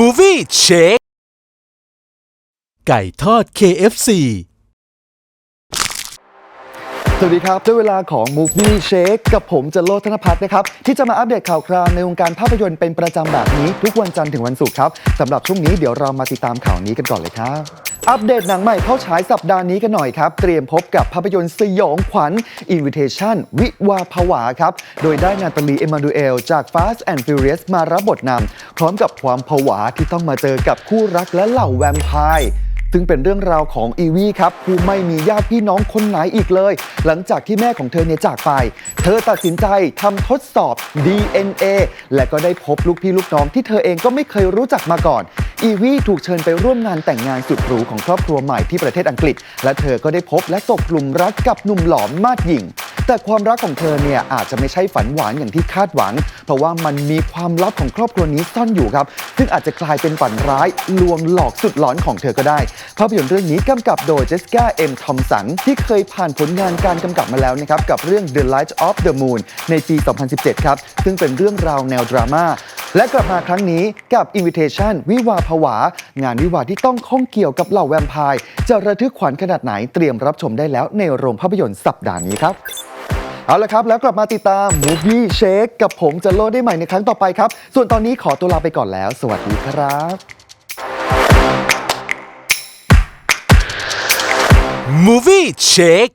Movie Check ไก่ทอด KFC สวัสดีครับด้วยเวลาของ Movie Shake กับผมจโลธนพัฒน์นะครับ ที่จะมาอัปเดตข่าวคราวในวงการภาพยนตร์เป็นประจำแบบนี้ ทุกวันจันทร์ถึงวันศุกร์ครับสำหรับช่วงนี้เดี๋ยวเรามาติดตามข่าวนี้กันก่อนเลยครับ อัปเดตหนังใหม่เข้าฉายสัปดาห์นี้กันหน่อยครับ เตรียมพบกับภาพยนตร์สยองขวัญ Invitation วิวาผวาครับ โดยได้นาตาลีเอมานูเอล จาก Fast and Furious มารับบทนำพร้อมกับความผวาที่ต้องมาเจอกับคู่รักและเหล่าแวมไพร์ซึ่งเป็นเรื่องราวของอีวี่ครับผู้ไม่มีญาติพี่น้องคนไหนอีกเลย หลังจากที่แม่ของเธอเนี่ยจากไป เธอตัดสินใจทำทดสอบ DNA และก็ได้พบลูกพี่ลูกน้องที่เธอเองก็ไม่เคยรู้จักมาก่อน อีวีถูกเชิญไปร่วมงานแต่งงานสุดหรูของครอบครัวใหม่ที่ประเทศอังกฤษ และเธอก็ได้พบและตกหลุมรักกับหนุ่มหล่อมากหยิ่ง แต่ความรักของเธอเนี่ยอาจจะไม่ใช่ฝันหวานอย่างที่คาดหวัง เพราะว่ามันมีความลับของครอบครัวนี้ซ่อนอยู่ครับ ซึ่งอาจจะกลายเป็นฝันร้ายลวงหลอกสุดหลอนของเธอก็ได้ ภาพยนตร์เรื่องนี้กำกับโดยเจสกาเอ็มทอมสันที่เคยผ่านผลงานการกำกับมาแล้วนะครับกับเรื่อง The Light of the Moon ในปี 2017 ครับ ซึ่งเป็นเรื่องราวแนวดราม่าและกลับมาครั้งนี้กับ Invitation วิวาผวา งานวิวาที่ต้องข้องเกี่ยวกับเหล่าแวมไพร์จะระทึกขวัญขนาดไหนเตรียมรับชมได้แล้วในโรงภาพยนตร์สัปดาห์นี้ครับ เอาละครับ แล้วกลับมาติดตาม Movie Shake กับผมจะโลดได้ใหม่ในครั้งต่อไปครับ ส่วนตอนนี้ขอตัวลาไปก่อนแล้ว สวัสดีครับ Movie Shake